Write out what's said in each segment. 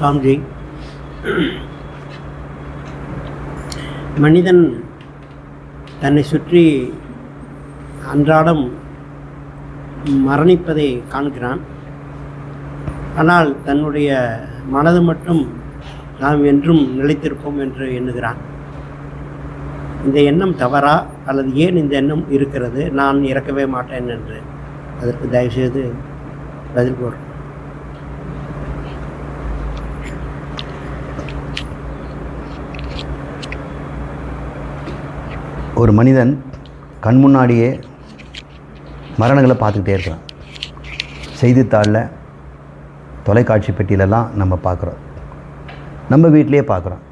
சாமிஜி. மனிதன் தன்னை சுற்றி அன்றாடம் மரணிப்பதை காண்கிறான். ஆனால் தன்னுடைய மனது மட்டும் நாம் என்றும் நிலைத்திருப்போம் என்று எண்ணுகிறான். இந்த எண்ணம் தவறா அல்லது ஏன் இந்த எண்ணம் இருக்கிறது? நான் இறக்கவே மாட்டேன் என்று. அதற்கு தயவுசெய்து பதில் கூறுறேன் ஒரு மனிதன் கண் முன்னாடியே மரணங்களை பார்த்துக்கிட்டே இருக்கிறான். செய்தித்தாளில் தொலைக்காட்சி பெட்டியிலலாம் நம்ம பார்க்குறோம். நம்ம வீட்டிலேயே பார்க்குறோம்.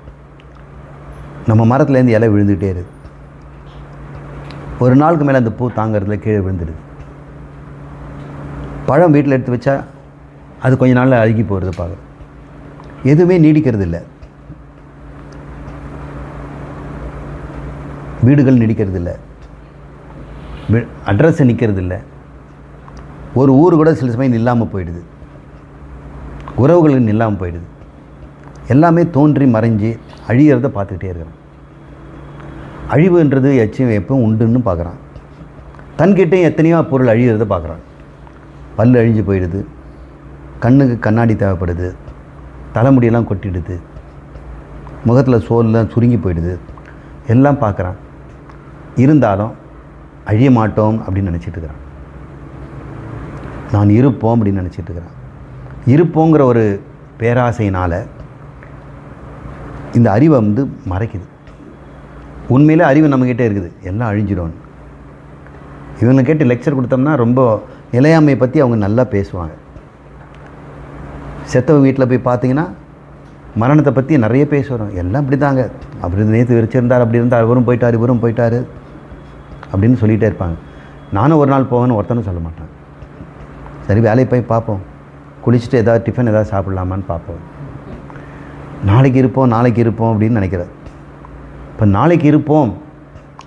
நம்ம மரத்துலேருந்து இலை விழுந்துகிட்டே இருக்குது. ஒரு நாளுக்கு மேலே அந்த பூ தாங்கிறதுல கீழே விழுந்துடுது. பழம் வீட்டில் எடுத்து வச்சா அது கொஞ்ச நாளில் அழுகி போகிறது பார்க்குறோம். எதுவுமே நீடிக்கிறது இல்லை வீடுகள் நடிக்கிறது இல்லை அட்ரஸ் நிற்கிறது இல்லை ஒரு ஊர் கூட சில சமயம் இல்லாமல் போயிடுது. உறவுகள் இல்லாமல் போயிடுது. எல்லாமே தோன்றி மறைஞ்சு அழிகிறத பார்த்துக்கிட்டே இருக்கிறான். அழிவுன்றது எச்சம் எப்பவும் உண்டுன்னு பார்க்குறான். தன்கிட்டே எத்தனையோ பொருள் அழியிறத பார்க்குறான். பல் அழிஞ்சு போயிடுது. கண்ணுக்கு கண்ணாடி தேவைப்படுது. தலைமுடியெல்லாம் கொட்டிடுது. முகத்தில் சோல்லாம் சுருங்கி போயிடுது. எல்லாம் பார்க்குறான். இருந்தாலும் அழிய மாட்டோம் அப்படின்னு நினச்சிட்டு இருக்கிறான். நான் இருப்போம் அப்படின்னு நினச்சிட்டு இருக்கிறான். இருப்போங்கிற ஒரு பேராசையினால் இந்த அறிவை வந்து மறைக்குது. உண்மையிலே அறிவு நம்மக்கிட்டே இருக்குது. எல்லாம் அழிஞ்சிடும். இவங்களை கேட்டு லெக்சர் கொடுத்தோம்னா ரொம்ப நிலையாமையை பற்றி அவங்க நல்லா பேசுவாங்க. செத்தவங்க வீட்டில் போய் பார்த்தீங்கன்னா மரணத்தை பற்றி நிறைய பேசுகிறோம் எல்லாம் இப்படி தாங்க அப்படி நேற்று வச்சிருந்தார் அப்படி இருந்தார் இவரும் போயிட்டார் இவரும் போயிட்டார். அப்படின்னு சொல்லிகிட்டே இருப்பாங்க. நானும் ஒரு நாள் போவேன்னு ஒருத்தனும் சொல்ல மாட்டேன். சரி வேலையை போய் பார்ப்போம். குளிச்சுட்டு ஏதாவது டிஃபன் ஏதாவது சாப்பிட்லாமான்னு பார்ப்போம். நாளைக்கு இருப்போம் நாளைக்கு இருப்போம் அப்படின்னு நினைக்கிறார். இப்போ நாளைக்கு இருப்போம்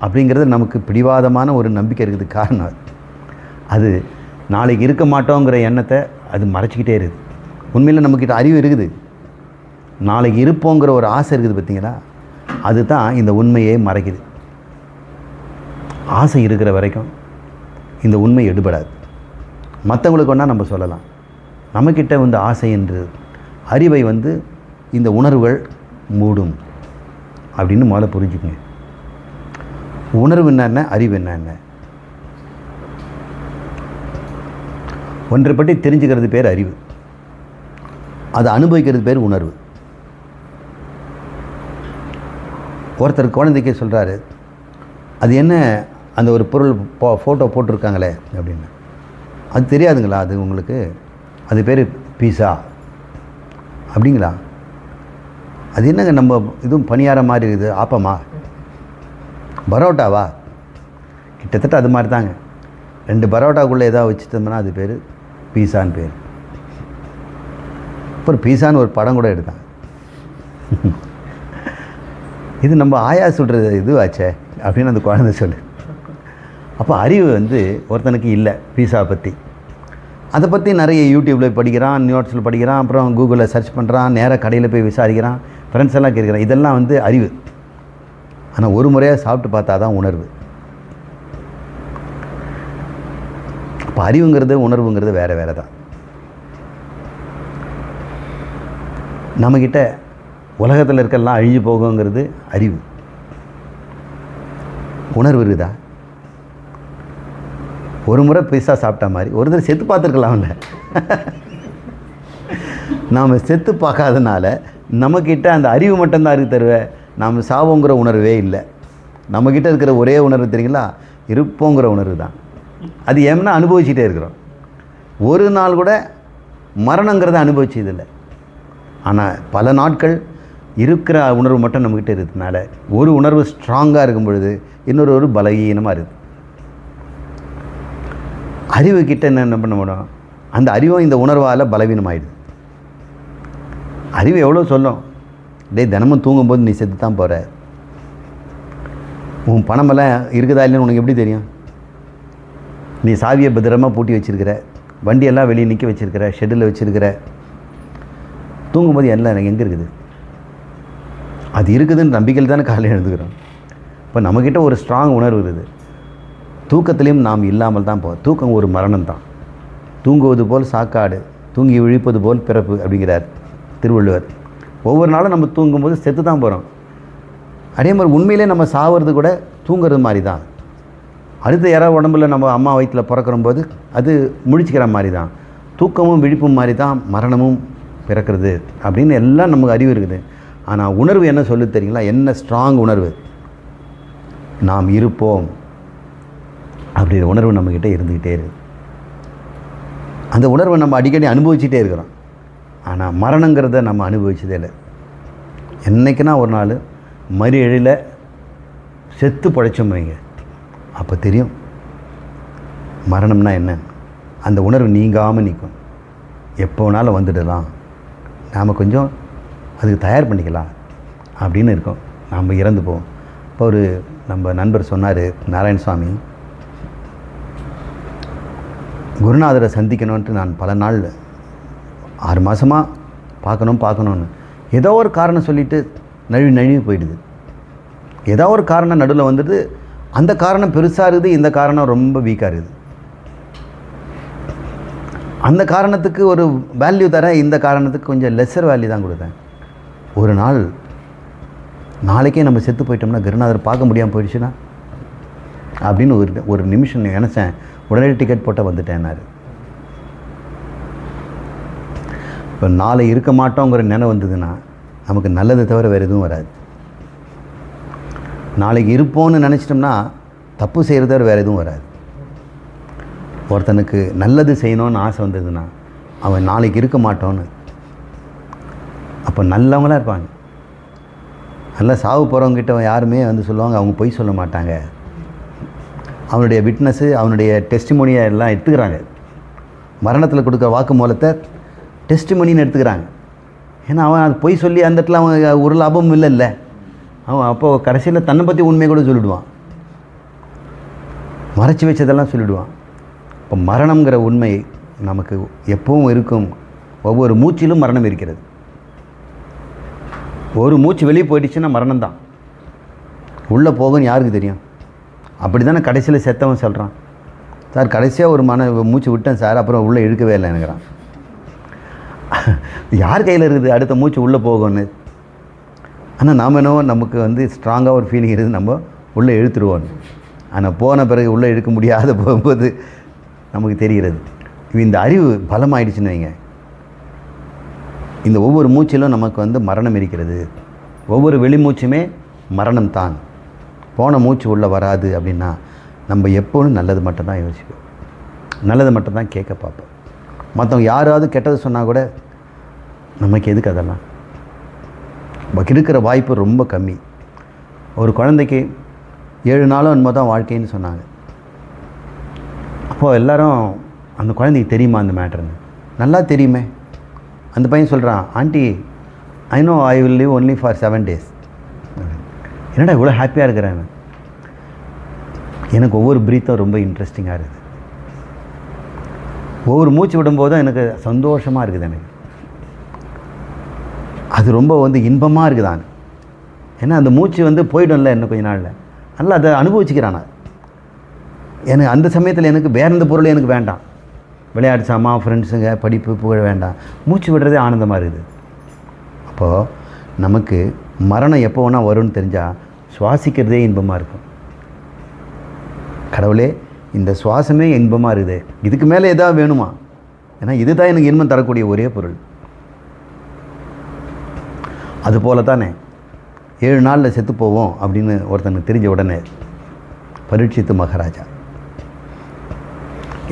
அப்படிங்கிறது நமக்கு பிடிவாதமான ஒரு நம்பிக்கை இருக்குது காரணம் அது. அது நாளைக்கு இருக்க மாட்டோங்கிற எண்ணத்தை அது மறைச்சிக்கிட்டே இருக்குது. உண்மையில் நம்மக்கிட்ட அறிவு இருக்குது. நாளைக்கு இருப்போங்கிற ஒரு ஆசை இருக்குது பார்த்தீங்களா? அதுதான் இந்த உண்மையை மறைக்குது. ஆசை இருக்கிற வரைக்கும் இந்த உண்மை எடுபடாது. மற்றவங்களுக்கு ஒன்றா நம்ம சொல்லலாம். நம்மக்கிட்ட வந்து ஆசை என்று அறிவை வந்து இந்த உணர்வுகள் மூடும் அப்படின்னு முதல்ல புரிஞ்சுக்குங்க. உணர்வு என்னென்ன அறிவு என்னென்ன? ஒன்றை பற்றி தெரிஞ்சுக்கிறது பேர் அறிவு. அதை அனுபவிக்கிறது பேர் உணர்வு. ஒருத்தர் குழந்தைக்கே சொல்கிறாரு அது என்ன அந்த ஒரு பொருள் போ ஃபோட்டோ போட்டிருக்காங்களே அப்படின்னு. அது தெரியாதுங்களா அது உங்களுக்கு? அது பேர் பீஸா அப்படிங்களா? அது என்னங்க நம்ம இதுவும் பணியார மாதிரி இருக்குது ஆப்பமா? பரோட்டாவா? கிட்டத்தட்ட அது மாதிரி தாங்க ரெண்டு பரோட்டாக்குள்ளே ஏதாவது வச்சுட்டோம்னா அது பேர் பீஸான்னு பேர். அப்புறம் பீஸான்னு ஒரு படம் கூட எடுத்தாங்க இது நம்ம ஆயா சொல்கிறது இதுவாச்சே அப்படின்னு அந்த குழந்தை சொல்லு. அப்போ அறிவு வந்து ஒருத்தனுக்கு இல்லை பீஸா பற்றி அதை பற்றி நிறைய யூடியூப்பில் படிக்கிறான் நோட்ஸில் படிக்கிறான் அப்புறம் கூகுளில் சர்ச் பண்ணுறான் நேராக கடையில் போய் விசாரிக்கிறான் ஃப்ரெண்ட்ஸ் எல்லாம் கேட்குறான். இதெல்லாம் வந்து அறிவு. ஆனால் ஒரு முறையாக சாப்பிட்டு பார்த்தா தான் உணர்வு. அப்போ அறிவுங்கிறது உணர்வுங்கிறது வேறு வேறு தான் நம்மக்கிட்ட உலகத்தில் இருக்கெல்லாம் அழிஞ்சு போகுங்கிறது அறிவு. உணர்வு இருக்குதா? ஒரு முறை பீஸா சாப்பிட்ட மாதிரி. ஒரு தடவை செத்து பார்த்துருக்கலாம்ல நாம் செத்து பார்க்காதனால நம்மக்கிட்ட அந்த அறிவு மட்டும்தான் இருக்கு தருவ. நாம் சாவோங்கிற உணர்வே இல்லை. நம்மக்கிட்ட இருக்கிற ஒரே உணர்வு தெரியுங்களா? இருப்போங்கிற உணர்வு தான். அது ஏன்னா அனுபவிச்சுட்டே இருக்கிறோம். ஒரு நாள் கூட மரணங்கிறத அனுபவிச்சதில்லை. ஆனால் பல நாட்கள் இருக்கிற உணர்வு மட்டும் நம்மக்கிட்ட இருக்கிறதுனால ஒரு உணர்வு ஸ்ட்ராங்காக இருக்கும் பொழுது இன்னொரு ஒரு பலகீனமாக இருக்குது. அறிவு கிட்ட என்ன என்ன பண்ண முடியும்? அந்த அறிவும் இந்த உணர்வால் பலவீனமாயிடுது. அறிவு எவ்வளோ சொல்லும்? டேய் தினமும் தூங்கும்போது நீ செத்து தான் போகிற உன் பணமெல்லாம் இருக்குதா இல்லைன்னு உனக்கு எப்படி தெரியும்? நீ சாவியை பத்திரமா பூட்டி வச்சுருக்கிற. வண்டியெல்லாம் வெளியே நிற்க வச்சுருக்கிற. ஷெட்டில் வச்சுருக்கிற. தூங்கும்போது எல்லாம் எனக்கு எங்கே இருக்குது? அது இருக்குதுன்னு நம்பிக்கையில் தானே காலையில் எழுந்துக்கிறோம். இப்போ நம்மக்கிட்ட ஒரு ஸ்ட்ராங் உணர்வு இருக்குது. தூக்கத்திலையும் நாம் இல்லாமல் தான் போவோம் தூக்கம் ஒரு மரணம் தான் தூங்குவது போல் சாக்காடு தூங்கி விழிப்பது போல் பிறப்பு அப்படிங்கிறார் திருவள்ளுவர். ஒவ்வொரு நாளும் நம்ம தூங்கும்போது செத்து தான் போகிறோம் அதே மாதிரி உண்மையிலே நம்ம சாவது கூட தூங்குறது மாதிரி தான் அடுத்த யாராவது உடம்புல நம்ம அம்மா வயிற்றில் பிறக்கிறம்போது அது முழிச்சிக்கிற மாதிரி தான் தூக்கமும் விழிப்பும் மாதிரி தான் மரணமும் பிறக்கிறது அப்படின்னு எல்லாம் நமக்கு அறிவு இருக்குது. ஆனால் உணர்வு என்ன சொல்லு தெரியுங்களா? என்ன ஸ்ட்ராங் உணர்வு? நாம் இருப்போம். அப்படிங்கிற உணர்வு நம்மக்கிட்ட இருந்துக்கிட்டே இருக்குது. அந்த உணர்வை நம்ம அடிக்கடி அனுபவிச்சுட்டே இருக்கிறோம். ஆனால் மரணங்கிறத நம்ம அனுபவிச்சதே இல்லை. என்றைக்குனா ஒரு நாள் மறு எழில செத்து பழைச்சோம் வைங்க. அப்போ தெரியும். மரணம்னா என்ன? அந்த உணர்வு நீங்காமல் நிற்கும். எப்போ வேணாலும் வந்துடலாம். நாம் கொஞ்சம் அதுக்கு தயார் பண்ணிக்கலாம் அப்படின்னு இருக்கோம். நாம் இறந்து போவோம் இப்போ ஒரு நம்ம நண்பர் சொன்னார் நாராயணசாமி. குருநாதரை சந்திக்கணுன்ட்டு நான் பல நாள் ஆறு மாதமாக பார்க்கணும் பார்க்கணுன்னு ஏதோ ஒரு காரணம் சொல்லிவிட்டு நழுவி நழுவி போயிடுது. ஏதோ ஒரு காரணம் நடுவில் வந்துட்டு அந்த காரணம் பெருசாக இருக்குது இந்த காரணம் ரொம்ப வீக்காக இருக்குது. அந்த காரணத்துக்கு ஒரு வேல்யூ தரேன் இந்த காரணத்துக்கு கொஞ்சம் லெஸ்ஸர் வேல்யூ தான் கொடுத்தேன். ஒரு நாள் நாளைக்கே நம்ம செத்து போயிட்டோம்னா குருநாதர் பார்க்க முடியாமல் போயிடுச்சுன்னா? அப்படின்னு ஒரு ஒரு நிமிஷம் நினச்சேன். உடனே டிக்கெட் போட்ட வந்துட்டேன்னாரு இப்போ நாளை இருக்க மாட்டோங்கிற நினைவு வந்ததுன்னா நமக்கு நல்லதை தவிர வேறு எதுவும் வராது. நாளைக்கு இருப்போம்னு நினச்சிட்டோம்னா தப்பு செய்கிறத தவிர வேறு எதுவும் வராது. ஒருத்தனுக்கு நல்லது செய்யணும்னு ஆசை வந்ததுன்னா அவன் நாளைக்கு இருக்க மாட்டோன்னு. அப்போ நல்லவங்களாக இருப்பாங்க. நல்லா சாவு போகிறவங்ககிட்ட யாருமே வந்து சொல்லுவாங்க அவங்க பொய் சொல்ல மாட்டாங்க. அவனுடைய விட்னஸ்ஸு அவனுடைய டெஸ்டிமோனியை எல்லாம் எடுத்துக்கிறாங்க. மரணத்தில் கொடுக்குற வாக்கு மூலத்தை டெஸ்டிமோனின்னு எடுத்துக்கிறாங்க. ஏன்னா அவன் அது பொய் சொல்லி அந்த இடத்துல அவன் ஒரு லாபமும் இல்லைல்ல. அவன் அப்போது கடைசியில் தன்னை பற்றி உண்மையை கூட சொல்லிவிடுவான் மறைச்சி வச்சதெல்லாம் சொல்லிவிடுவான் இப்போ மரணங்கிற உண்மை நமக்கு எப்பவும் இருக்கும். ஒவ்வொரு மூச்சிலும் மரணம் இருக்கிறது. ஒரு மூச்சு வெளியே போயிடுச்சுன்னா மரணம் தான் உள்ளே போகும்னு யாருக்கு தெரியும்? அப்படி தானே கடைசியில் செத்தவன் சொல்கிறான் சார் கடைசியாக ஒரு மன மூச்சு விட்டேன் சார் அப்புறம் உள்ளே இழுக்கவே இல்லை எனக்குறான் யார் கையில் இருக்குது? அடுத்த மூச்சு உள்ளே போகும்னு. ஆனால் நாம் என்னவோ நமக்கு வந்து ஸ்ட்ராங்காக ஒரு ஃபீலிங் இருக்குது நம்ம உள்ளே இழுத்துருவோம். ஆனால் போன பிறகு உள்ளே இழுக்க முடியாத போகும்போது நமக்கு தெரிகிறது. இந்த அறிவு பலமாயிடுச்சுன்னு வைங்க. இந்த ஒவ்வொரு மூச்சிலும் நமக்கு வந்து மரணம் இருக்கிறது. ஒவ்வொரு வெளிமூச்சுமே மரணம் தான் போன மூச்சு உள்ளே வராது அப்படின்னா நம்ம எப்போதும் நல்லது மட்டும்தான் யோசிப்போம். நல்லது மட்டும்தான் கேட்க பார்ப்போம். மற்றவங்க யாராவது கெட்டது சொன்னால் கூட நமக்கு எதுக்கு அதெல்லாம்? நமக்கு இருக்கிற வாய்ப்பு ரொம்ப கம்மி. ஒரு குழந்தைக்கு ஏழு நாளும் என்னமோ தான் வாழ்க்கைன்னு சொன்னாங்க. அப்போது எல்லாரும் அந்த குழந்தைக்கு தெரியுமா அந்த மேட்ருன்னு நல்லா தெரியுமே. அந்த பையன் சொல்கிறான் aunty I know I will live only for seven days என்னடா இவ்வளோ ஹாப்பியாக இருக்கிறேன் எனக்கு ஒவ்வொரு பிரீத்தும் ரொம்ப இன்ட்ரெஸ்டிங்காக இருக்குது. ஒவ்வொரு மூச்சு விடும்போதும் எனக்கு சந்தோஷமாக இருக்குது எனக்கு. அது ரொம்ப வந்து இன்பமாக இருக்குதான் ஏன்னா அந்த மூச்சு வந்து போயிடும்ல இன்னும் கொஞ்ச நாளில். நல்லா அதை அனுபவிச்சுக்கிறான் எனக்கு அந்த சமயத்தில் எனக்கு வேற எந்த பொருளும் எனக்கு வேண்டாம். விளையாட்டு சாமா ஃப்ரெண்ட்ஸுங்க படிப்பு புகழ் வேண்டாம். மூச்சு விடுறதே ஆனந்தமாக இருக்குது. அப்போது நமக்கு மரணம் எப்போ வேணால் வரும்னு தெரிஞ்சால் சுவாசிக்கிறதே இன்பமாக இருக்கும். கடவுளே இந்த சுவாசமே இன்பமாக இருக்குது. இதுக்கு மேலே எதாவது வேணுமா? ஏன்னா இதுதான் எனக்கு இன்பம் தரக்கூடிய ஒரே பொருள். அதுபோல தானே ஏழு நாளில் செத்து போவோம் அப்படின்னு ஒருத்தனுக்கு தெரிஞ்ச உடனே பரீட்சித்து மகாராஜா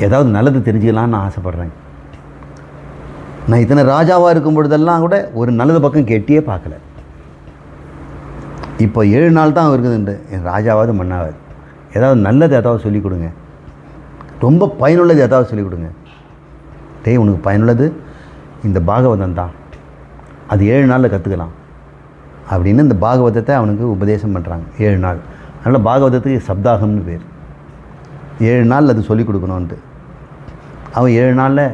ஏதாவது நல்லது தெரிஞ்சுக்கலான்னு நான் ஆசைப்பட்றேன். நான் இத்தனை ராஜாவாக இருக்கும் பொழுதெல்லாம் கூட ஒரு நல்லது பக்கம் கெட்டியே பார்க்கல. இப்போ ஏழு நாள் தான் இருக்குதுண்டு என் ராஜாவாவது மண்ணாவது ஏதாவது நல்லது ஏதாவது சொல்லிக் கொடுங்க. ரொம்ப பயனுள்ளது ஏதாவது சொல்லிக் கொடுங்க. டேய் உனக்கு பயனுள்ளது? இந்த பாகவதம் தான். அது ஏழு நாளில் கற்றுக்கலாம் அப்படின்னு இந்த பாகவதத்தை அவனுக்கு உபதேசம் பண்ணுறாங்க ஏழு நாள். அதனால் பாகவதத்துக்கு சப்தாகம்னு பேர். ஏழு நாள் அது சொல்லிக் கொடுக்கணுன்ட்டு அவன் ஏழு நாளில்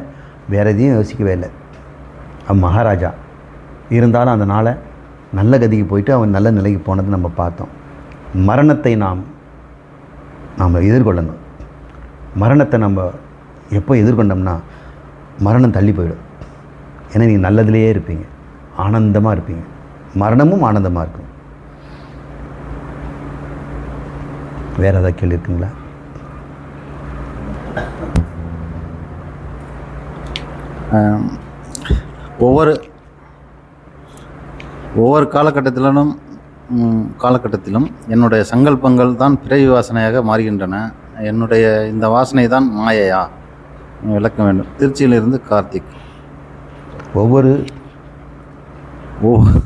வேறு எதையும் யோசிக்கவே இல்லை. அவன் மகாராஜா. இருந்தாலும் அந்த நாளை நல்ல கதிக்கு போயிட்டு அவன் நல்ல நிலைக்கு போனதை நம்ம பார்த்தோம். மரணத்தை நாம் நாம் எதிர்கொள்ளணும். மரணத்தை நம்ம எப்போ எதிர்கொண்டோம்னா மரணம் தள்ளி போயிடும். ஏன்னா நீங்கள் நல்லதுலேயே இருப்பீங்க. ஆனந்தமாக இருப்பீங்க. மரணமும் ஆனந்தமாக இருக்கும். வேறு ஏதாவது கேள்வி இருக்குங்களா? ஒவ்வொரு ஒவ்வொரு காலகட்டத்திலும் காலகட்டத்திலும் என்னுடைய சங்கல்பங்கள் தான் பிறவி வாசனையாக மாறுகின்றன. என்னுடைய இந்த வாசனை தான் மாயையா? விளக்க வேண்டும். திருச்சியிலிருந்து கார்த்திக். ஒவ்வொரு ஒவ்வொரு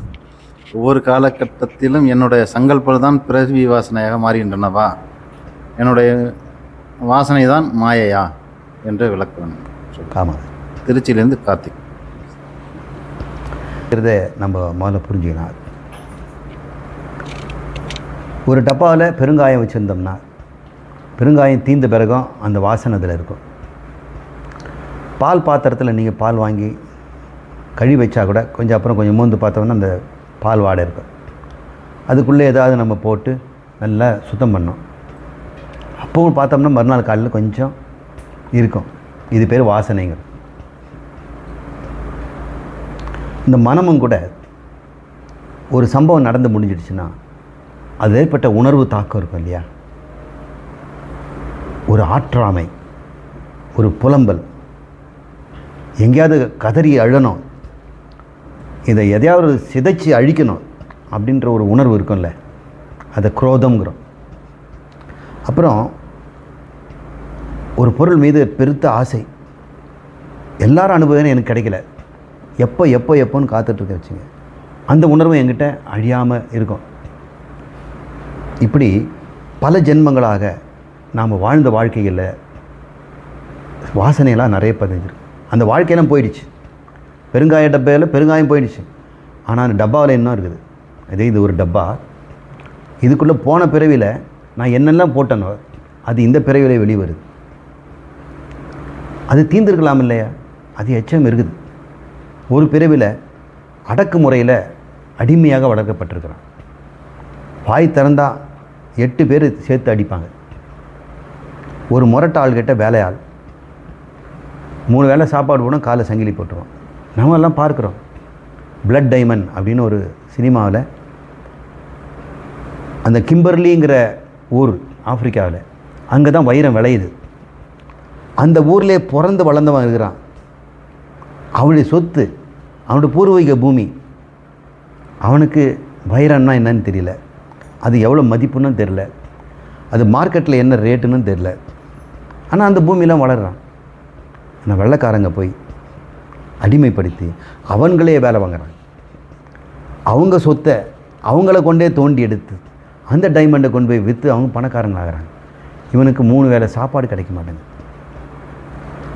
ஒவ்வொரு காலகட்டத்திலும் என்னுடைய சங்கல்பம் தான் பிறவி வாசனையாக மாறுகின்றனவா? என்னுடைய வாசனை தான் மாயையா? என்று விளக்க வேண்டும். ஆமாம் திருச்சியிலிருந்து கார்த்திக். இருக்கிறத நம்ம முதல்ல புரிஞ்சுக்கலாம் ஒரு டப்பாவில் பெருங்காயம் வச்சுருந்தோம்னா பெருங்காயம் தீர்ந்த பிறகும் அந்த வாசனை அதில் இருக்கும். பால் பாத்திரத்தில் நீங்கள் பால் வாங்கி கழுவி வச்சா கூட கொஞ்சம் அப்புறம் கொஞ்சம் மூந்து பார்த்தோம்னா அந்த பால் வாடை இருக்கும். அதுக்குள்ளே ஏதாவது நம்ம போட்டு நல்லா சுத்தம் பண்ணோம் அப்போவும் பார்த்தோம்னா மறுநாள் காலையில் கொஞ்சம் இருக்கும். இது பேர் வாசனைங்க இந்த மனமும் கூட ஒரு சம்பவம் நடந்து முடிஞ்சிடுச்சுன்னா அது ஏற்பட்ட உணர்வு தாக்கம் இருக்கும் இல்லையா? ஒரு ஆற்றாமை ஒரு புலம்பல். எங்கேயாவது கதறி அழணும். இதை எதையாவது சிதைச்சு அழிக்கணும் அப்படின்ற ஒரு உணர்வு இருக்கும்ல. அதை குரோதம்ங்கிறோம். அப்புறம் ஒரு பொருள் மீது பெருத்த ஆசை. எல்லாரும் அனுபவம் எனக்கு கிடைக்கல. எப்போ எப்போ எப்போன்னு காத்துட்ருக்க வச்சுங்க. அந்த உணர்வு என்கிட்ட அழியாமல் இருக்கும். இப்படி பல ஜென்மங்களாக நாம் வாழ்ந்த வாழ்க்கையில் வாசனையெல்லாம் நிறைய பதிஞ்சிருக்கு. அந்த வாழ்க்கையெல்லாம் போயிடுச்சு. பெருங்காய டப்பையில் பெருங்காயம் போயிடுச்சு. ஆனால் அந்த டப்பாவில் என்ன இருக்குது. அதே இது ஒரு டப்பா. இதுக்குள்ளே போன பிறவியில் நான் என்னெல்லாம் போட்டேனோ அது இந்த பிறவியில் வெளிவருது. அது தீர்ந்திருக்கலாம் இல்லையா? அது எச்சம் இருக்குது. ஒரு பிறவியில் அடக்குமுறையில் அடிமையாக வளர்க்கப்பட்டிருக்கிறான். வாய் திறந்தால் எட்டு பேர் சேர்த்து அடிப்பாங்க. ஒரு முரட்ட ஆள்கிட்ட வேலையாள் மூணு வேளை சாப்பாடு போனால் காலை சங்கிலி போட்டுருவோம் நம்ம எல்லாம் பார்க்குறோம். பிளட் டைமண்ட் அப்படின்னு ஒரு சினிமாவில் அந்த கிம்பர்லிங்கிற ஊர் ஆப்பிரிக்காவில் அங்கே தான் வைரம் விளையுது. அந்த ஊர்லேயே பிறந்து வளர்ந்தவன் இருக்கிறான். அவனுடைய சொத்து அவனுடைய பூர்வீக பூமி அவனுக்கு வைரம்னா என்னன்னு தெரியல. அது எவ்வளோ மதிப்புன்னு தெரில அது மார்க்கெட்டில் என்ன ரேட்டுன்னு தெரில ஆனால் அந்த பூமியெலாம் வளர்றான். ஆனால் வெள்ளைக்காரங்க போய் அடிமைப்படுத்தி அவன்களே வேலை வாங்குறாங்க. அவங்க சொத்தை அவங்கள கொண்டே தோண்டி எடுத்து அந்த டைமண்டை கொண்டு போய் விற்று அவங்க பணக்காரங்களாகிறாங்க. இவனுக்கு மூணு வேளை சாப்பாடு கிடைக்க மாட்டேங்குது.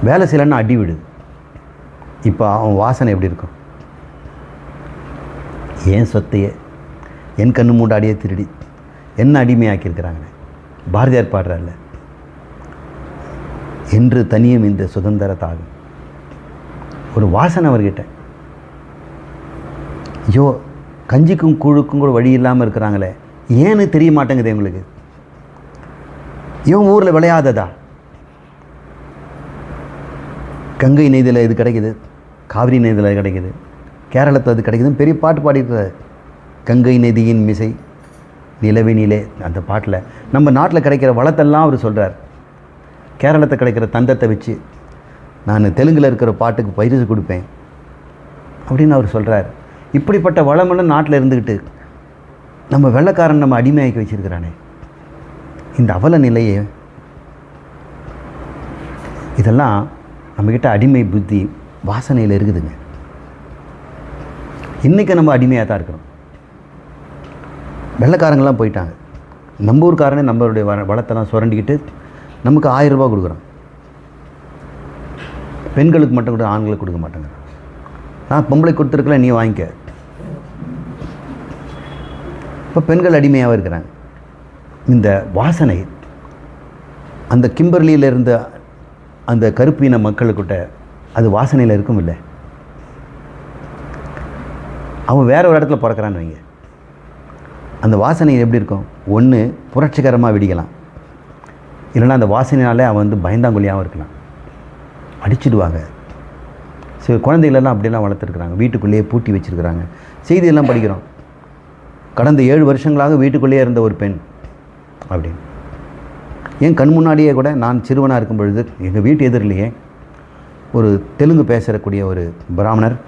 வேலை செய்யலன்னா அடி விடுது. இப்போ அவன் வாசனை எப்படி இருக்கும்? ஏன் சொத்தையே என் கண்ணு மூண்டாடியே திருடி. என்ன அடிமையாக்கியிருக்கிறாங்க? பாரதியார் பாடுறார்ல என்று தனியும் இந்த சுதந்திர தாகம். ஒரு வாசனை அவர்கிட்ட ஐயோ கஞ்சிக்கும் கூழுக்கும் கூட வழி இல்லாமல் இருக்கிறாங்களே ஏன்னு தெரிய மாட்டேங்குது எங்களுக்கு இவன் ஊரில் விளையாததா? கங்கை நெய்தில் இது கிடைக்குது காவிரி நெய்தில் கிடைக்குது கேரளத்தில் அது கிடைக்குதுன்னு பெரிய பாட்டு பாடிட்டு கங்கை நதியின் மிசை நிலவினிலே அந்த பாட்டில் நம்ம நாட்டில் கிடைக்கிற வளத்தெல்லாம் அவர் சொல்கிறார் கேரளத்தில் கிடைக்கிற தந்தத்தை வச்சு நான் தெலுங்கில் இருக்கிற பாட்டுக்கு பரிசு கொடுப்பேன் அப்படின்னு அவர் சொல்கிறார் இப்படிப்பட்ட வளமெல்லாம் நாட்டில் இருந்துக்கிட்டு நம்ம வெள்ளைக்காரன் நம்ம அடிமையாக்கி வச்சிருக்கிறானே. இந்த அவல நிலையை இதெல்லாம் நம்மக்கிட்ட அடிமை புத்தி வாசனையில் இருக்குதுங்க. இன்றைக்கி நம்ம அடிமையாக தான் இருக்கிறோம். வெள்ளக்காரங்களாம் போயிட்டாங்க. நம்ம ஊர்க்காரனே நம்மளுடைய வ வளத்தெல்லாம் சுரண்டிக்கிட்டு நமக்கு ஆயிரம் ரூபாய் கொடுக்குறான். பெண்களுக்கு மட்டும் கூட ஆண்களுக்கு கொடுக்க மாட்டாங்க. நான் பொம்பளை கொடுத்துருக்கல நீ வாங்கிக்க. இப்போ பெண்கள் அடிமையாக இருக்கிறாங்க. இந்த வாசனை அந்த கிம்பர்லியில் இருந்த அந்த கருப்பின மக்களுக்கிட்ட அது வாசனையில் இருக்கும் இல்லை அவன் வேற ஒரு இடத்துல பிறக்கிறான்னு வைங்க. அந்த வாசனை எப்படி இருக்கும்? ஒன்று புரட்சிகரமாக வெடிக்கலாம். இல்லைன்னா அந்த வாசனையாலே அவன் வந்து பயந்தாங்குழியாகவும் இருக்கலாம். அடிச்சிடுவாங்க. சில குழந்தைகளெல்லாம் அப்படியெல்லாம் வளர்த்துருக்குறாங்க. வீட்டுக்குள்ளேயே பூட்டி வச்சுருக்குறாங்க. செய்தியெல்லாம் படிக்கிறோம். கடந்த ஏழு வருஷங்களாக வீட்டுக்குள்ளேயே இருந்த ஒரு பெண் அப்படின்னு. என் கண் முன்னாடியே கூட நான் சிறுவனாக இருக்கும் பொழுது எங்கள் வீட்டு எதிரிலேயே ஒரு தெலுங்கு பேசக்கூடிய ஒரு பிராமணர்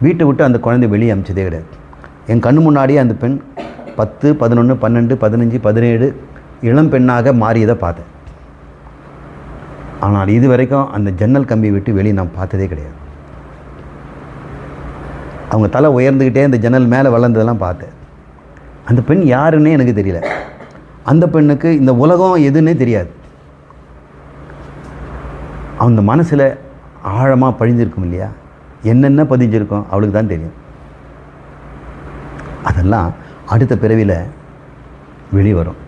வீட்டை விட்டு அந்த குழந்தை வெளியே அமிச்சதே கிடையாது. என் கண் முன்னாடியே அந்த பெண் பத்து பதினொன்று பன்னெண்டு பதினஞ்சு பதினேழு இளம் பெண்ணாக மாறியதை பார்த்தேன். ஆனால் இது வரைக்கும் அந்த ஜன்னல் கம்பி விட்டு வெளியே நான் பார்த்ததே கிடையாது. அவங்க தலை உயர்ந்துக்கிட்டே அந்த ஜன்னல் மேலே வளர்ந்ததெல்லாம் பார்த்தேன். அந்த பெண் யாருன்னே எனக்கு தெரியல. அந்த பெண்ணுக்கு இந்த உலகம் எதுன்னே தெரியாது. அந்த மனசில் ஆழமாக பழிஞ்சிருக்கும் இல்லையா? என்னென்ன பதிஞ்சிருக்கும்? அவளுக்கு தான் தெரியும். அதெல்லாம் அடுத்த பிறவியில் வெளிவரும்.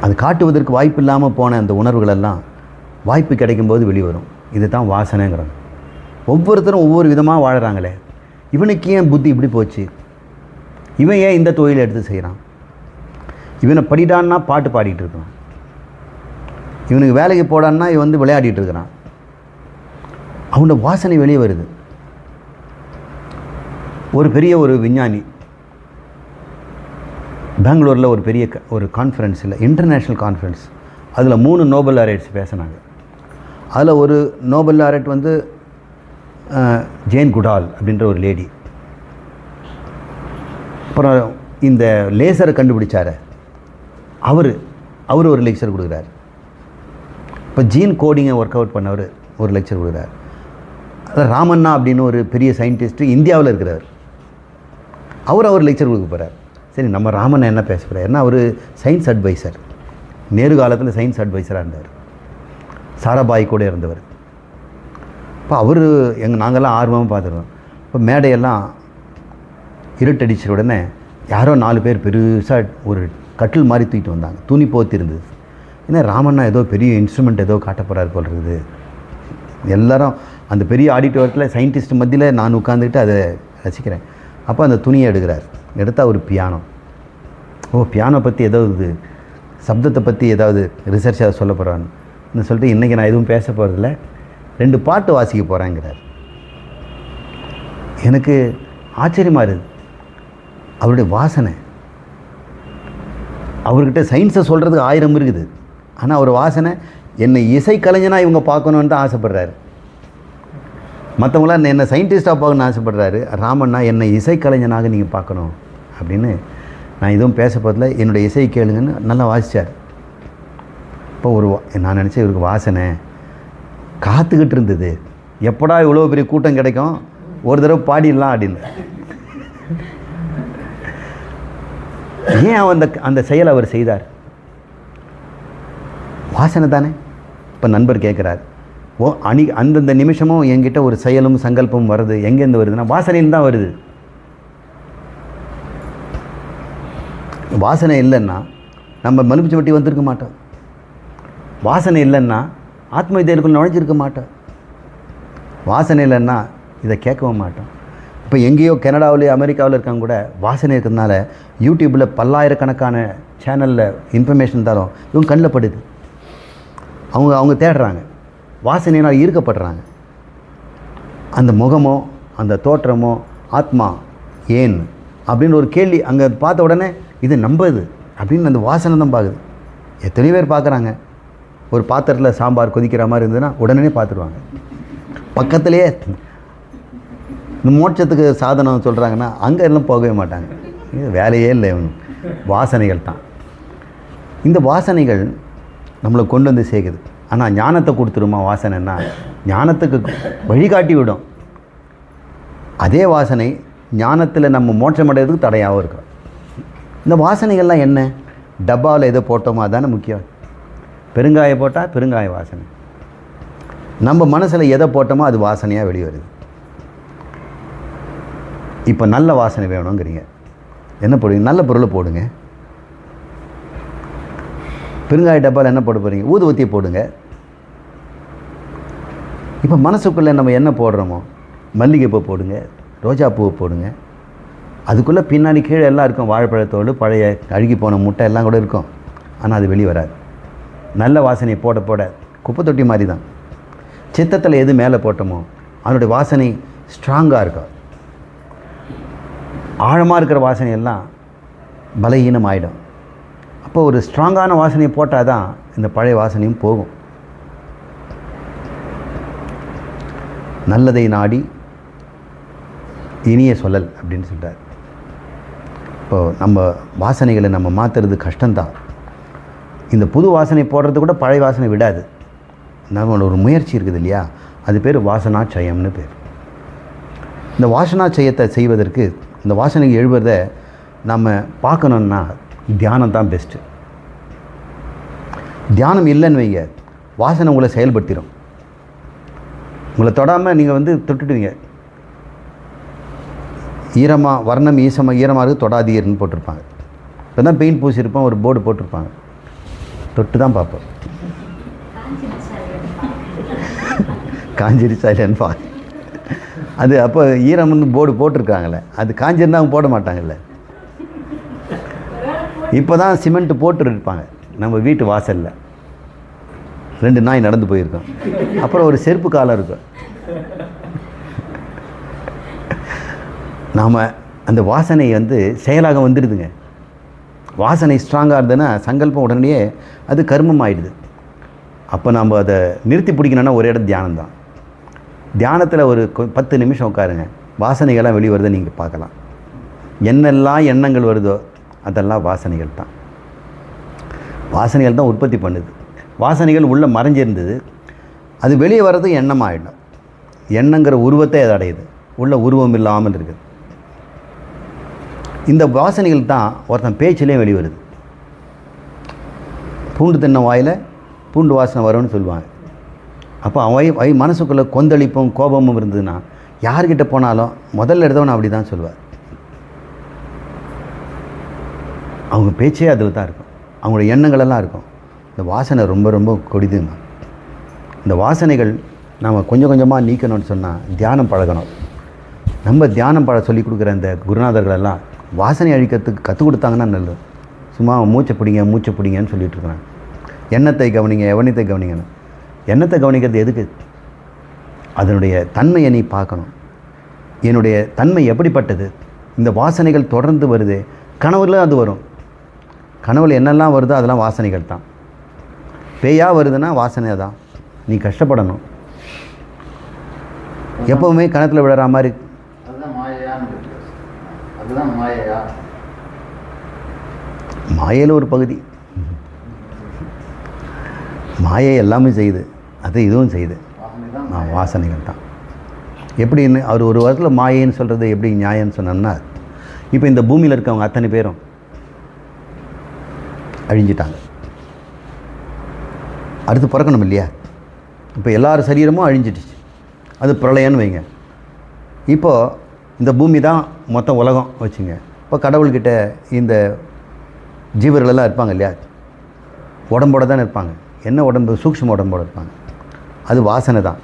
அது காட்டுவதற்கு வாய்ப்பு இல்லாமல் போன அந்த உணர்வுகளெல்லாம் வாய்ப்பு கிடைக்கும்போது வெளிவரும். இதுதான் வாசனைங்கிறது. ஒவ்வொருத்தரும் ஒவ்வொரு விதமாக வாழ்கிறாங்களே இவனுக்கு ஏன் புத்தி இப்படி போச்சு? இவன் ஏன் இந்த தொழிலை எடுத்து செய்கிறான் இவனை படிடான்னா பாட்டு பாடிட்டு இருக்கான். இவனுக்கு வேலைக்கு போடான்னா இவன் வந்து விளையாடிட்டு இருக்கிறான். அவனோட வாசனை வெளியே வருது. ஒரு பெரிய ஒரு விஞ்ஞானி பெங்களூரில் ஒரு பெரிய க- ஒரு கான்ஃபரன்ஸில் இன்டர்நேஷ்னல் கான்ஃபரன்ஸ் அதில் மூணு நோபல் லாரேட்ஸ் பேசினாங்க. அதில் ஒரு நோபல் லாரேட் வந்து ஜெயின் ஜேன் குடால் அப்படின்ற ஒரு லேடி அப்புறம் இந்த லேசரை கண்டுபிடிச்சாரு. அவர் அவர் ஒரு லெக்சர் கொடுக்குறாரு. இப்போ ஜீன் கோடிங்கை ஒர்க் அவுட் பண்ணவர் ஒரு லெக்சர் கொடுக்குறாரு. ராமண்ணா அப்படின்னு ஒரு பெரிய சயின்டிஸ்ட்டு இந்தியாவில் இருக்கிறார் அவர் அவர் லெக்சர் கொடுக்க போகிறார் சரி நம்ம ராமன் என்ன பேச போகிறார் ஏன்னா அவர் சயின்ஸ் அட்வைசர் நேரு காலத்தில் சயின்ஸ் அட்வைசராக இருந்தார். சாராபாய் கூட இருந்தவர். இப்போ அவர் எங்கள் நாங்கள்லாம் ஆர்வமாக பார்த்துருக்கோம் இப்போ மேடையெல்லாம் இருட்டடிச்ச உடனே யாரோ நாலு பேர் பெருசாக ஒரு கட்டில் மாதிரி தூக்கிட்டு வந்தாங்க. துணி போத்தி இருந்தது. ஏன்னா ராமண்ணா ஏதோ பெரிய இன்ஸ்ட்ருமெண்ட் ஏதோ காட்ட போல் இருக்குது. எல்லாரும் அந்த பெரிய ஆடிட்டோரியத்தில் சயின்டிஸ்ட் மத்தியில் நான் உட்காந்துக்கிட்டு அதை ரசிக்கிறேன். அப்போ அந்த துணியை எடுக்கிறார். எடுத்தால் ஒரு பியானோ ஓ பியானோ பற்றி ஏதாவது இது சப்தத்தை பற்றி ஏதாவது ரிசர்ச்சாக சொல்ல போகிறான்னு சொல்லிட்டு இன்றைக்கி நான் எதுவும் பேச போகிறதில்ல ரெண்டு பாட்டு வாசிக்க போகிறேங்கிறார் எனக்கு ஆச்சரியமாக இருக்குது அவருடைய வாசனை. அவர்கிட்ட சயின்ஸை சொல்கிறதுக்கு ஆயிரம் இருக்குது. ஆனால் அவர் வாசனை என்னை இசை கலைஞனாக இவங்க பார்க்கணுன்னு தான் ஆசைப்படுறாரு. மற்றவங்களாம் என்னை சயின்டிஸ்ட்டாக பார்க்கணும்னு ஆசைப்படுறாரு. ராமண்ணா என்னை இசை கலைஞனாக நீங்கள் பார்க்கணும். அப்படின்னு நான் எதுவும் பேச போதில் என்னுடைய இசை கேளுங்கன்னு நல்லா வாசித்தார் இப்போ ஒரு நான் நினச்சேன் இவருக்கு வாசனை. காத்துக்கிட்டு இருந்தது. எப்படா இவ்வளோ பெரிய கூட்டம் கிடைக்கும்? ஒரு தடவை பாடிடலாம் அப்படின்னு. ஏன் அவன் அந்த அந்த செயல் அவர் செய்தார்? வாசனை தானே? இப்போ நண்பர் கேட்குறாரு ஓ அணி அந்தந்த நிமிஷமும் என்கிட்ட ஒரு செயலும் சங்கல்பமும் வருது. எங்கேருந்து வருதுன்னா வாசனையில் தான் வருது. வாசனை இல்லைன்னா நம்ம மலுமிச்சு வட்டி வந்திருக்க மாட்டோம். வாசனை இல்லைன்னா ஆத்ம வித்தியலுக்குள் நுழைஞ்சிருக்க மாட்டோம். வாசனை இல்லைன்னா இதை கேட்கவும் மாட்டோம். இப்போ எங்கேயோ கனடாவிலேயோ அமெரிக்காவில் இருக்கவங்க கூட வாசனை இருக்கிறதுனால யூடியூப்பில் பல்லாயிரக்கணக்கான சேனலில் இன்ஃபர்மேஷன் தரும். இவங்க கண்ணில் படுது. அவங்க அவங்க தேடுறாங்க. வாசனையினால் ஈர்க்கப்படுறாங்க. அந்த முகமோ அந்த தோற்றமோ ஆத்மா ஏன்? அப்படின்னு ஒரு கேள்வி அங்கே பார்த்த உடனே இது நம்புது அப்படின்னு அந்த வாசனை தான் பார்க்குது. எத்தனை பேர் பார்க்குறாங்க. ஒரு பாத்திரத்தில் சாம்பார் கொதிக்கிற மாதிரி இருந்ததுன்னா உடனே பார்த்துருவாங்க. பக்கத்துலேயே இந்த மோட்சத்துக்கு சாதனம் சொல்கிறாங்கன்னா அங்கே எல்லாம் போகவே மாட்டாங்க. இது வேலையே இல்லை வாசனைகள் தான். இந்த வாசனைகள் நம்மளை கொண்டு வந்து சேர்க்குது. ஆனால் ஞானத்தை கொடுத்துருமா வாசனைன்னா ஞானத்துக்கு வழிகாட்டி விடும் அதே வாசனை ஞானத்தில் நம்ம மோட்சம் அடைகிறதுக்கு தடையாகவும் இருக்கும். இந்த வாசனைகள்லாம் என்ன? டப்பாவில் எதை போட்டோமோ அதானே முக்கியம். பெருங்காய போட்டால் பெருங்காய வாசனை. நம்ம மனசில் எதை போட்டோமோ அது வாசனையாக வெளியே வருது இப்போ நல்ல வாசனை வேணுங்கிறீங்க. என்ன போடுவீங்க? நல்ல பொருளை போடுங்க. பெருங்காய டப்பாவில் என்ன போட போகிறீங்க ஊதுவத்தியை போடுங்க. இப்போ மனசுக்குள்ளே நம்ம என்ன போடுறோமோ? மல்லிகைப்பூ போடுங்க ரோஜா பூவை போடுங்க. அதுக்குள்ளே பின்னாடி கீழே எல்லாம் இருக்கும். வாழைப்பழத்தோடு பழைய அழுகி போன முட்டை எல்லாம் கூட இருக்கும். ஆனால் அது வெளியே வராது. நல்ல வாசனை போட போட குப்பை தொட்டி மாதிரி தான் சித்தத்தில் எது மேலே போட்டோமோ அதனுடைய வாசனை ஸ்ட்ராங்காக இருக்கும். ஆழமாக இருக்கிற வாசனை எல்லாம் பலகீனம் ஆகிடும் அப்போ ஒரு ஸ்ட்ராங்கான வாசனையை போட்டால் தான் இந்த பழைய வாசனையும் போகும். நல்லதை நாடி இனிய சொல்லல் அப்படின்னு சொல்கிறார் இப்போது நம்ம வாசனைகளை நம்ம மாற்றுறது கஷ்டம்தான். இந்த புது வாசனை போடுறது கூட பழைய வாசனை விடாது. நம்மளோட ஒரு முயற்சி இருக்குது இல்லையா? அது பேர் வாசனாச்சயம்னு பேர். இந்த வாசனாச்சயத்தை செய்வதற்கு இந்த வாசனை எழுவதை நம்ம பார்க்கணுன்னா தியானம் தான் பெஸ்ட்டு தியானம் இல்லைன்னு வைங்க. வாசனை உங்களை செயல்படுத்திடும் உங்களை தொடாமல் நீங்கள் வந்து தொட்டுடுவீங்க. ஈரமாக வர்ணம் ஈசமாக ஈரமாக இருக்குது தொடாதீர்னு போட்டிருப்பாங்க. இப்போ தான் பெயிண்ட் பூசியிருப்போம் ஒரு போர்டு போட்டிருப்பாங்க. தொட்டு தான் பார்ப்போம். காஞ்சிருச்சா இல்லைன்னு பா. அது அப்போ ஈரம்னு போர்டு போட்டிருக்காங்களே அது காஞ்சிருந்தா அவங்க போட மாட்டாங்கல்ல. இப்போ தான் சிமெண்ட்டு போட்டுருப்பாங்க. நம்ம வீட்டு வாசலில் ரெண்டு நாய் நடந்து போயிருக்கோம். அப்புறம் ஒரு செருப்பு காலம் இருக்கும். நாம் அந்த வாசனை வந்து செயலாக வந்துடுதுங்க. வாசனை ஸ்ட்ராங்காக இருந்ததுன்னா சங்கல்பம் உடனே அது கர்மம் ஆகிடுது அப்போ நம்ம அதை நிறுத்தி பிடிக்கணும்னா ஒரு இடம் தியானம் தான் தியானத்தில் ஒரு பத்து நிமிஷம் உட்காருங்க. வாசனைகள்லாம் வெளிவரதை நீங்கள் பார்க்கலாம். என்னெல்லாம் எண்ணங்கள் வருதோ அதெல்லாம் வாசனைகள் தான் வாசனைகள் தான் உற்பத்தி பண்ணுது. வாசனைகள் உள்ளே மறைஞ்சிருந்தது. அது வெளியே வர்றது எண்ணமாகிடும் எண்ணங்கிற உருவத்தை அது அடையுது. உள்ள உருவம் இல்லாமல் இருக்குது. இந்த வாசனைகள் தான் ஒருத்தன் பேச்சிலே வெளிவருது. பூண்டு தின்ன வாயில் பூண்டு வாசனை வரும்னு சொல்லுவாங்க. அப்போ அவை வை மனசுக்குள்ளே கொந்தளிப்பும் கோபமும் இருந்ததுன்னா யார்கிட்ட போனாலும் முதல்ல எடுத்தவன் அப்படி தான் சொல்லுவார். அவங்க பேச்சே அதில் தான் இருக்கும். அவங்களோட எண்ணங்களெல்லாம் இருக்கும். இந்த வாசனை ரொம்ப ரொம்ப கொடிதுங்க. இந்த வாசனைகள் நாம் கொஞ்சம் கொஞ்சமாக நீக்கணும்னு சொன்னால் தியானம் பழகணும். நம்ம தியானம் பழ சொல்லி கொடுக்குற இந்த குருநாதர்கள் எல்லாம் வாசனை அழிக்கிறதுக்கு கற்றுக் கொடுத்தாங்கன்னா நல்லது. சும்மா மூச்சை பிடிங்க மூச்சை பிடிங்கன்னு சொல்லிட்டு இருக்கிறேன். எண்ணத்தை கவனிங்க எவனத்தை கவனிங்கன்னு. எண்ணத்தை கவனிக்கிறது எதுக்கு? அதனுடைய தன்மையை நீ பார்க்கணும். என்னுடைய தன்மை எப்படிப்பட்டது? இந்த வாசனைகள் தொடர்ந்து வருது. கனவுல அது வரும். கனவுல என்னெல்லாம் வருதோ அதெல்லாம் வாசனைகள் தான். பேயாக வருதுன்னா வாசனை தான். நீ கஷ்டப்படணும். எப்போவுமே கணத்தில் விழுற மாதிரி. மாயையில் ஒரு பகுதி. மாயை எல்லாமே செய்யுது. அது இதுவும் செய்யுது. வாசனைகள் தான். எப்படின்னு அவர் ஒரு வாரத்தில் மாயைன்னு சொல்கிறது எப்படி நியாயம்னு சொன்னோம்னா இப்போ இந்த பூமியில் இருக்கவங்க அத்தனை பேரும் அழிஞ்சிட்டாங்க அடுத்து பிறக்கணும் இல்லையா? இப்போ எல்லார் சரீரமும் அழிஞ்சிடுச்சு. அது பிரளயம்னு வைங்க. இப்போது இந்த பூமி தான் மொத்த உலகம் வச்சுங்க. இப்போ கடவுள்கிட்ட இந்த ஜீவர்களெல்லாம் இருப்பாங்க இல்லையா? உடம்போட தான் இருப்பாங்க. என்ன உடம்பு? சூக்ஷ்ம உடம்போட இருப்பாங்க. அது வாசனை தான்.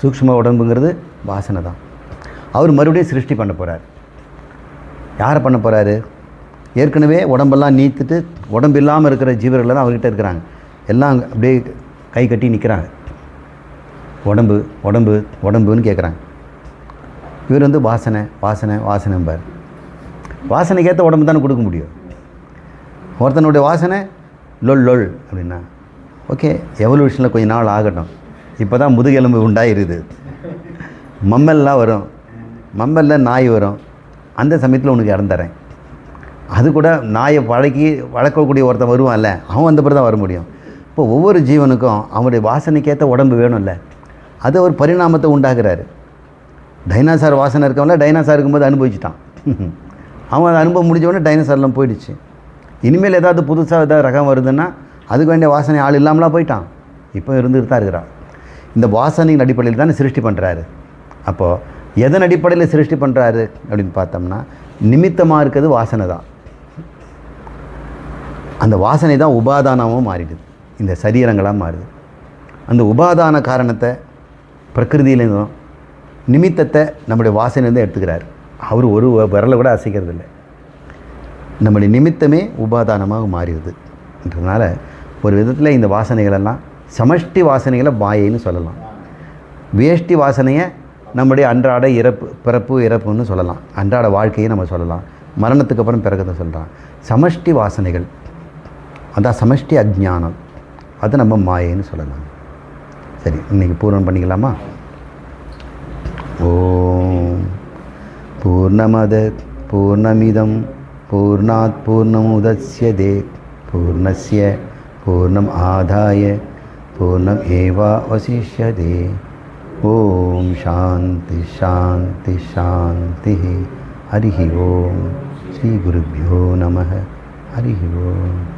சூக்ஷ்ம உடம்புங்கிறது வாசனை தான். அவர் மறுபடியும் சிருஷ்டி பண்ண போகிறார் யாரை பண்ண போகிறாரு ஏற்கனவே உடம்பெல்லாம் நீத்துட்டு உடம்பு இல்லாமல் இருக்கிற ஜீவர்கள் தான் அவர்கிட்ட இருக்கிறாங்க. எல்லாம் அப்படியே கை கட்டி நிற்கிறாங்க உடம்பு உடம்பு உடம்புன்னு கேட்குறாங்க இவர் வந்து வாசனை வாசனை வாசனைம்பார். வாசனைக்கேற்ற உடம்பு தானே கொடுக்க முடியும். ஒருத்தனுடைய வாசனை லொல் லொல் அப்படின்னா ஓகே எவல்யூஷனில் கொஞ்ச நாள் ஆகட்டும். இப்போ தான் முதுகெலும்பு உண்டாயிருது. மம்மல்லாம் வரும். மம்மலில் நாய் வரும். அந்த சமயத்தில் உனக்கு இறந்துறேன் அது கூட நாயை பழக்கி வளர்க்கக்கூடிய ஒருத்தன் வருவான்ல அவன் வந்த பிறகு தான் வர முடியும். இப்போ ஒவ்வொரு ஜீவனுக்கும் அவனுடைய வாசனைக்கேற்ற உடம்பு வேணும்ல அது ஒரு பரிணாமத்தை உண்டாகிறாரு டைனாசார் வாசனை இருக்கவன்ல டைனாசார் இருக்கும்போது அனுபவிச்சுட்டான். அவன் அதை அனுபவம் முடிஞ்சவொடனே டைனாசார்லாம் போயிடுச்சு. இனிமேல் ஏதாவது புதுசாக ஏதாவது ரகம் வருதுன்னா அதுக்கு வேண்டிய வாசனை ஆள் இல்லாமலாம் போயிட்டான். இப்போ இருந்துட்டு தான் இருக்கிறான். இந்த வாசனையின் அடிப்படையில் தானே சிருஷ்டி பண்ணுறாரு அப்போது எதன் அடிப்படையில் சிருஷ்டி பண்ணுறாரு அப்படின்னு பார்த்தோம்னா நிமித்தமாக இருக்கிறது வாசனை தான். அந்த வாசனை தான் உபாதானமாக மாறிடுது. இந்த சரீரங்களாக மாறுது. அந்த உபாதான காரணத்தை பிரகிருதியிலேருந்தும் நிமித்தத்தை நம்முடைய வாசனையிலேருந்து எடுத்துக்கிறார். அவர் ஒரு விரலை கூட அசைக்கிறது இல்லை நம்முடைய நிமித்தமே உபாதானமாக மாறிடுதுன்றதுனால ஒரு விதத்தில் இந்த வாசனைகளெல்லாம் சமஷ்டி வாசனைகளை மாயைன்னு சொல்லலாம். வேஷ்டி வாசனையை நம்முடைய அன்றாட இறப்பு பிறப்பு இறப்புன்னு சொல்லலாம். அன்றாட வாழ்க்கையை நம்ம சொல்லலாம். மரணத்துக்கு அப்புறம் பிறகுதை சொல்கிறான் சமஷ்டி வாசனைகள் அதான் சமஷ்டி அஜ்ஞானம். அது நம்ம மாயைன்னு சொல்லலாம். சரி இன்றைக்கி பூர்ணம் பண்ணிக்கலாமா? ஓம் பூர்ணமத பூர்ணமிதம் பூர்ணாத் பூர்ணமுதஸ்யதே பூர்ணஸ்ய பூர்ணம் ஆதாய பூர்ணம் ஏவா ஏவாவசிஷ்யதே ஓம் சாந்தி சாந்தி சாந்தி ஹரி ஓம். ஸ்ரீ குருभ्यो நம ஹரி ஓம்.